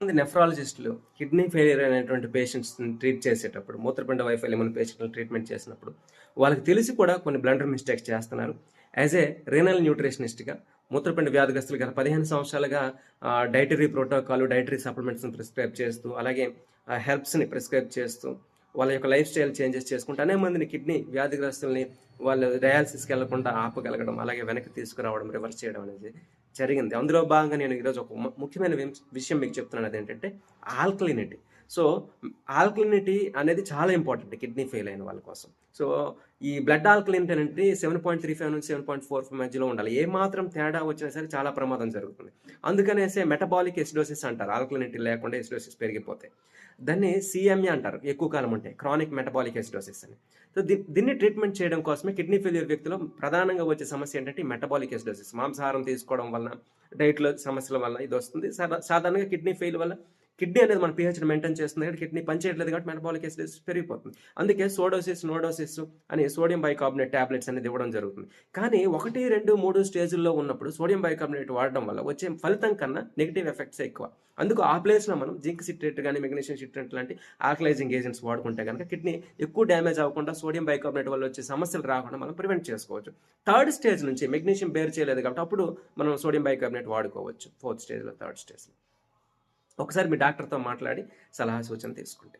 మంది నెఫ్రాలజిస్టులు kidney failure అయినటువంటి పేషెంట్స్ని treat చేసేటప్పుడు మూత్రపిండ వైఫల్యం ఉన్న పేషెంట్లు ట్రీట్మెంట్ చేసినప్పుడు వాళ్ళకి తెలిసి కూడా కొన్ని బ్లండర్ మిస్టేక్స్ చేస్తున్నారు. యాజ్ ఏ రీనల్ న్యూట్రిషనిస్ట్గా మూత్రపిండ వ్యాధిగ్రస్తులు గత పదిహేను సంవత్సరాలుగా డైటరీ ప్రోటోకాల్ డైటరీ సప్లిమెంట్స్ని ప్రిస్క్రైబ్ చేస్తూ అలాగే హెల్ప్స్ని ప్రిస్క్రైబ్ చేస్తూ వాళ్ళ యొక్క లైఫ్ స్టైల్ చేంజెస్ చేసుకుంటూ అనే మందిని కిడ్నీ వ్యాధిగ్రస్తుల్ని వాళ్ళు డయాలసిస్కి వెళ్ళకుండా ఆపగలగడం అలాగే వెనక్కి తీసుకురావడం రివర్స్ చేయడం అనేది జరిగింది. అందులో భాగంగా నేను ఈరోజు ఒక ముఖ్యమైన విషయం మీకు చెప్తున్నాను. అదేంటంటే ఆల్కలినిటీ. సో ఆల్కలినిటీ అనేది చాలా ఇంపార్టెంట్ కిడ్నీ ఫెయిల్ అయిన వాళ్ళ కోసం. సో ఈ బ్లడ్ ఆల్కలినిటీ అనేది సెవెన్ పాయింట్ త్రీ ఫైవ్ నుంచి సెవెన్ పాయింట్ ఫోర్ ఫైవ్ మధ్యలో ఉండాలి. ఏ మాత్రం తేడా వచ్చినా సరే చాలా ప్రమాదం జరుగుతుంది. అందుకనేసే మెటబాలిక్ ఎసిడోసిస్ అంటారు. ఆల్కలినిటీ లేకుండా ఎసిడోసిస్ పెరిగిపోతాయి దాన్ని సిఎంఏ అంటారు. ఎక్కువ కాలం ఉంటాయి క్రానిక్ మెటబాలిక్ ఎసిడోసిస్ అని. సో దీ- దీన్ని ట్రీట్మెంట్ చేయడం కోసమే కిడ్నీ ఫెయిల్యూర్ వ్యక్తిలో ప్రధానంగా వచ్చే సమస్య ఏంటంటే మెటబాలిక్ ఎసిడోసిస్. మాంసాహారం తీసుకోవడం వల్ల వలన డైట్లో సమస్యల వల్ల ఇది వస్తుంది. సాధారణంగా కిడ్నీ ఫెయిల్ వల్ల కిడ్నీ అనేది మన పిహెచ్ని మెయింటైన్ చేస్తుంది కాబట్టి కిడ్నీ పనిచేయట్లేదు కాబట్టి మెటబాలిక్ ఎసిడిస్ పెరిగిపోతుంది. అందుకే సోడోసిస్ నోడోసిస్ అని సోడియం బైకార్బోనేట్ టాబ్లెట్స్ అనేది ఇవ్వడం జరుగుతుంది. కానీ ఒకటి రెండు మూడు స్టేజ్ల్లో ఉన్నప్పుడు సోడియం బైకార్బోనేట్ వాడడం వల్ల వచ్చే ఫలితం కన్నా నెగిటివ్ ఎఫెక్ట్స్ ఎక్కువ. అందుకు ఆ ప్లేస్లో మనం జింక్ సిట్రేట్ కానీ మెగ్నీషియం సిట్రేట్ లాంటి ఆల్కలైజింగ్ ఏజెంట్స్ వాడుకుంటే కనుక కిడ్నీ ఎక్కువ డ్యామేజ్ అవ్వకుండా సోడియం బైకార్బోనేట్ వల్ల వచ్చే సమస్యలు రాకుండా మనం ప్రివెంట్ చేసుకోవచ్చు. థర్డ్ స్టేజ్ నుంచి మెగ్నీషియం బేర్ చేయలేదు కాబట్టి అప్పుడు మనం సోడియం బైకార్బోనేట్ వాడుకోవచ్చు. ఫోర్త్ స్టేజ్లో థర్డ్ స్టేజ్లో. ఒకసారి మీ డాక్టర్తో మాట్లాడి సలహా సూచన తీసుకుంటే.